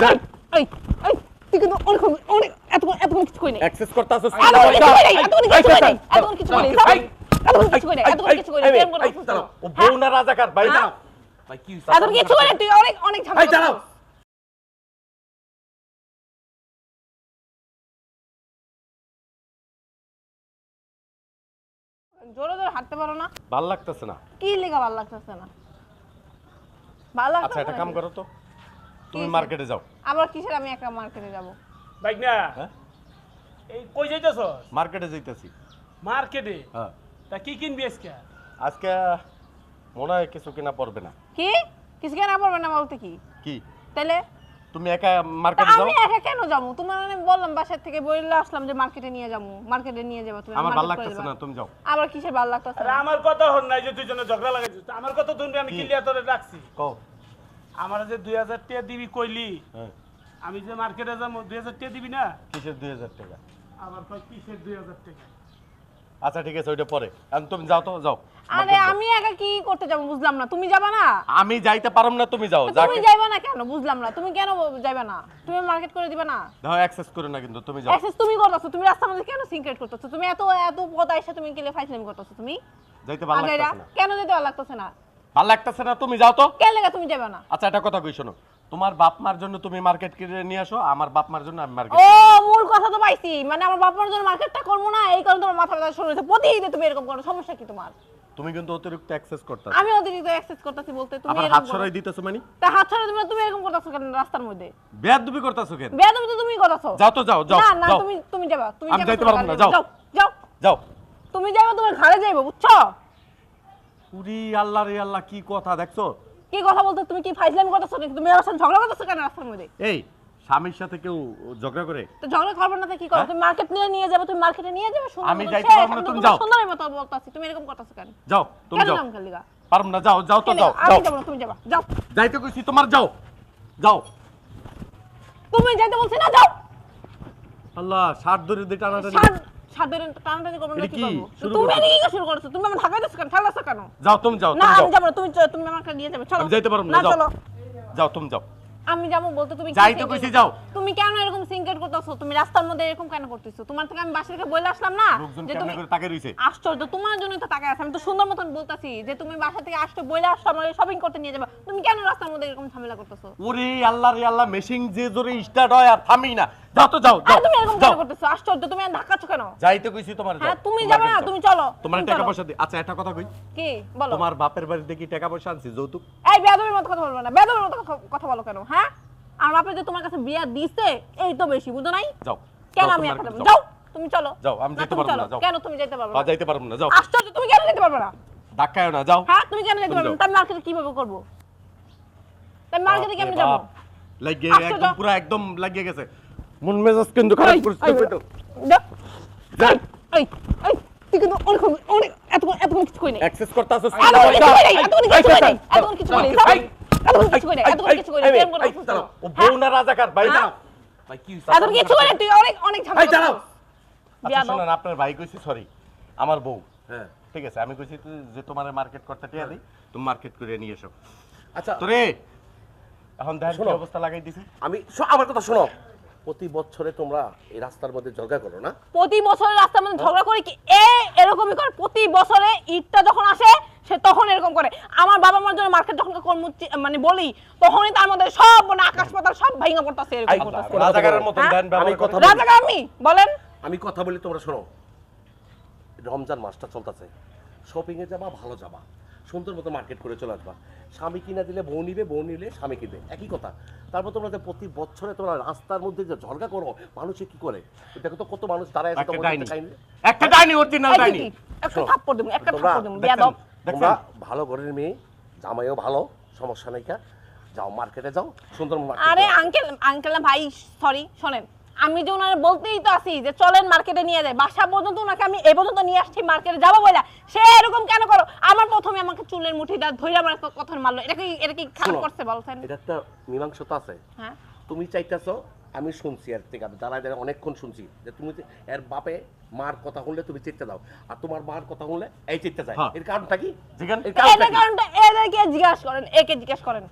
যান। এই এই তুই কিন্তু অনেক অনেক এত এত কিছু কই নাই অ্যাক্সেস করতাছস এত কিছু কই নাই এত কিছু কই নাই এত কিছু কই নাই এত কিছু কই নাই এত কিছু কই নাই প্রেম করছিস তো? ও বউ রাজাকার ভাই? ভাই কি এত কিছু কই নাই তুই অনেক অনেক ভাই ঝামেলা দাঁড়াও। জোরে জোরে হাঁটতে পারো না। ভালো লাগতেছে না। কি লেগা ভালো লাগতেছে না? ভালো লাগতেছে আচ্ছা একটা কাম করো তো। তুমি মার্কেটে যাও। আবার কিসের? আমি একা মার্কেটে যাব। বাইক না এই কই যাইতেছ মার্কেটে যাইতেছি। মার্কেটে হ্যাঁ। তা কি কিনবি আজকে? আজকে মনে হয় কিছু কিনা পড়বে না। কি? কিছু কেন পারবে না বলতে কি? কি? তাইলে? তুমি একা মার্কেটে যাও। আমি একা কেন যাব? তোমার আমি বললাম বাসার থেকে বলে আসলাম যে মার্কেটে নিয়ে যাব। মার্কেটে নিয়ে যাব তুমি আমার ভালো লাগতেছে না তুমি যাও। আবার কিসের ভালো লাগতেছে? আরে আমার কথা হন নাই যে দুজনে ঝগড়া লাগাইছিস। তা আমার কথা শুনবি আমি কি? কিলিয়া তোরে রাখছি। কও। আমার যে দুই হাজার টাকা দিবি কইলি হ্যাঁ। আমি যে মার্কেটে যাব দুই হাজার টাকা দিবি না? কিসের দুই হাজার টাকা? আমার কয় কিসের দুই হাজার টাকা? আচ্ছা ঠিক আছে ওইটা পরে। এখন তুমি যাও তো যাও। আরে আমি একা কি করতে যাব বুঝলাম না। তুমি যাবা না? আমি যাইতে পারম না তুমি যাও তুমি যাইবা না কেন? বুঝলাম না। তুমি কেন যাইবা না? তুমি মার্কেট করে দিবা না? দাও অ্যাক্সেস করো না কিন্তু তুমি যাও। অ্যাক্সেস তুমি করতেছো তুমি রাস্তার মধ্যে কেন সিনক্রেট করতেছো? তুমি এত এত পথ আইসা তুমি কেলে ফাইসলামি করতেছো তুমি? যাইতে ভালো লাগতেছে না। কেন যেতে ভালো লাগতেছে না? ভালো লাগতেছে না তুমি যাও তো। কেন লেগে তুমি যাবে না? আচ্ছা একটা কথা কই শোনো। তোমার বাপ মার জন্য তুমি মার্কেট কিনে নিয়ে আসো আমার বাপ মার জন্য আমি মার্কেট ও মূল কথা তো পাইছি। মানে আমার বাবার জন্য মার্কেটটা করব না এই কারণে তোমার মাথা ব্যথা শুরু হয়েছে। প্রতিদিন তুমি এরকম করো সমস্যা কি তোমার? তুমি কিন্তু অতিরিক্ত অ্যাক্সেস করতে আমি অতিরিক্ত অ্যাক্সেস করতেছি বলতে তুমি আবার হাত। সরাই দিতেছো মানে? তা হাত ছড়া তুমি তুমি এরকম করতেছো কেন রাস্তার মধ্যে? বেয়াদবি করতেছো কেন? বেয়াদবি তো তুমি করতেছো। যাও তো যাও যাও না না তুমি তুমি যাবা তুমি আমি যাইতে পারব না, যাও। যাও যাও। যাও। তুমি যাবে তোমার ঘরে যাইবো বুঝছ? উরি আল্লাহ রে আল্লাহ কি কথা দেখছ? কি কথা বলতে তুমি কি ফাইজলামি করতেছো নাকি? তুমি আমার সাথে ঝগড়া করতেছো কেন রাস্তার মধ্যে? এই স্বামীর সাথে কেউ ঝগড়া করে? তো ঝগড়া করবে না তো কি করো হ্যাঁ? তুমি মার্কেট নিয়ে নিয়ে যাবে তুমি মার্কেটে নিয়ে যাবে সুন্দর আমি। যাইতে পারব না, তুমি যাও। সুন্দরের মতো বলতাছি তুমি এরকম করতেছো কেন? যাও তুমি যাও। পারম না যাও যাও তো যাও আমি যাব না তুমি যাবা। যাও। যাইতে কইছি তোমার যাও। যাও। তুমি যাইতে বলছি না যাও। আল্লাহ সাত ধরে দিয়ে টানাটানি। সাত সাত টানাটানি করবে না কি কি? তুমি এদিকে শুরু করছ তুমি আমার ঢাকায় দিচ্ছ কেন? ঠান্ডা কেন? যাও তুমি যাও না আমি যাব তুমি তুমি আমাকে নিয়ে যাবে চলো। যাইতে পারব না, না চলো। যাও তুমি যাও। আমি যাব বলতে তুমি যাইতে কইছি, যাও। তুমি কেন এরকম সিনকেট করতেছো? তুমি রাস্তার মধ্যে এরকম কেন করতেছো? তোমার থেকে আমি বাসা থেকে বলে আসলাম না? যে তুমি তাকে রইছে? আশ্চর্য তোমার জন্যই তো টাকা আছে। আমি তো সুন্দর মতন বলতাছি যে তুমি বাসা থেকে আসছো বলে আসছো আমাকে শপিং করতে নিয়ে যাবে। তুমি কেন রাস্তার মধ্যে এরকম ঝামেলা করতেছো? ওরে আল্লাহ রে আল্লাহ মেশিন যে জোরে স্টার্ট হয় আর থামি না। যাও তো যাও যাও তুমি এরকম কেন করতেছো? আশ্চর্য তুমি আর কেন? যাইতে কইছি তোমার হ্যাঁ তুমি যাবে না তুমি চলো তোমার টাকা পয়সা দি আচ্ছা একটা কথা কই? কি? বলো। তোমার বাপের টাকা পয়সা আনছি যৌতুক? এই বেয়াদবের মতো কথা বলব না। বেয়াদবের মতো কথা- বলো কেন হ্যাঁ? আর বাপে যে তোমার কাছে বিয়া দিছে এই তো বেশি বুঝো নাই? যাও। কেন আমি যাও। তুমি চলো। যাও, আমি যেতে পারব। না, যাও। কেন তুমি যেতে পারবে না? যাইতে পারব না যাও। আশ্চর্য তুমি কেন যেতে পারবে না? ধাক্কায় না যাও। হ্যাঁ তুমি কেন যেতে পারবে না। তাই মার্কেটে কীভাবে করব? মার্কেটে কেমনে যাব। লাগিয়ে একদম পুরো একদম লাগিয়ে গেছে। মন মেজাজ কিন্তু খারাপ করছে এই, এই, এই, তুই কিন্তু অনেক অনেক এত এত কিছু কই নাই অ্যাক্সেস করতাছস এত কিছু কই নাই এত কিছু কই নাই এত কিছু কই নাই এত কিছু কই নাই এত কিছু কই নাই প্রেম করে ও বউ না রাজাকার ভাই হ্যাঁ? দাও ভাই কি এত কিছু কই নাই তুই অনেক অনেক ঝামেলা দাঁড়াও। আচ্ছা শুনুন আপনার ভাই কইছি সরি আমার বউ। হ্যাঁ। ঠিক আছে আমি কইছি তুই যে তোমার মার্কেট করতে টিয়া দিই তুমি মার্কেট করে নিয়ে এসো। আচ্ছা। তোরে এখন দেখেন কি অবস্থা লাগাই দিছি। আমি আমার কথা শোনো। প্রতি বছরে তোমরা এই রাস্তার মধ্যে ঝগড়া করো না? প্রতি বছরে রাস্তার মধ্যে ঝগড়া করে কি এ এরকমই করে? প্রতি বছরে ঈদটা যখন আসে সে তখন এরকম করে। আমার বাবা মার জন্য মার্কেট যখন কর্ম মানে বলি তখনই তার মধ্যে সব মানে আকাশ পাতাল সব ভাঙা পড়তাছে এরকম করতাছে। রাজাকারের? দেন আমি কথা কথা বলি। রাজাকার আমি বলেন। আমি কথা বলি তোমরা শোনো। রমজান মাসটা চলতেছে। শপিং এ যাবা ভালো যাবা। সুন্দর মতো মার্কেট করে চলে আসবা। স্বামী কিনা দিলে বউ নিবে বউ নিলে স্বামী কিনবে। একই কথা। তারপর তোমরা যে প্রতি বছরে তোমরা রাস্তার মধ্যে যে ঝগড়া করো মানুষে কি করে? দেখো তো কত মানুষ দাঁড়ায় আছে একটা তোমাদের ডাইনি। একটা ডাইনি অরিজিনাল এই ডাইনি। একটা থাপ্পড় দেবো একটা থাপ্পড় দেবো? বেয়াদব তোমরা ভালো ঘরের মেয়ে জামাইও ভালো সমস্যা নাই কা। যাও মার্কেটে যাও সুন্দর আরে আঙ্কেল আঙ্কেল না ভাই সরি শোনেন। আমি যে ওনার বলতেই তো আসি যে চলেন মার্কেটে নিয়ে যায় বাসা পর্যন্ত ওনাকে আমি এই পর্যন্ত নিয়ে আসছি মার্কেটে যাব বলে সে এরকম কেন করো? আমার প্রথমে আমাকে চুলের মুঠিটা ধরে আমার কথা মারলো। এটা কি এটা কি খারাপ করছে বলছেন এটা একটা মীমাংসতা আছে। হ্যাঁ। তুমি চাইতেছো আমি শুনছি এর থেকে আমি দাঁড়ায় দাঁড়ায় অনেকক্ষণ শুনছি যে তুমি এর বাপে মার কথা শুনলে তুমি চিত্তে দাও আর তোমার মার কথা শুনলে এই চিত্তে যায়। হ্যাঁ। এর কারণটা কি? এর কারণটা এদেরকে জিজ্ঞাসা করেন একে জিজ্ঞাসা করেন।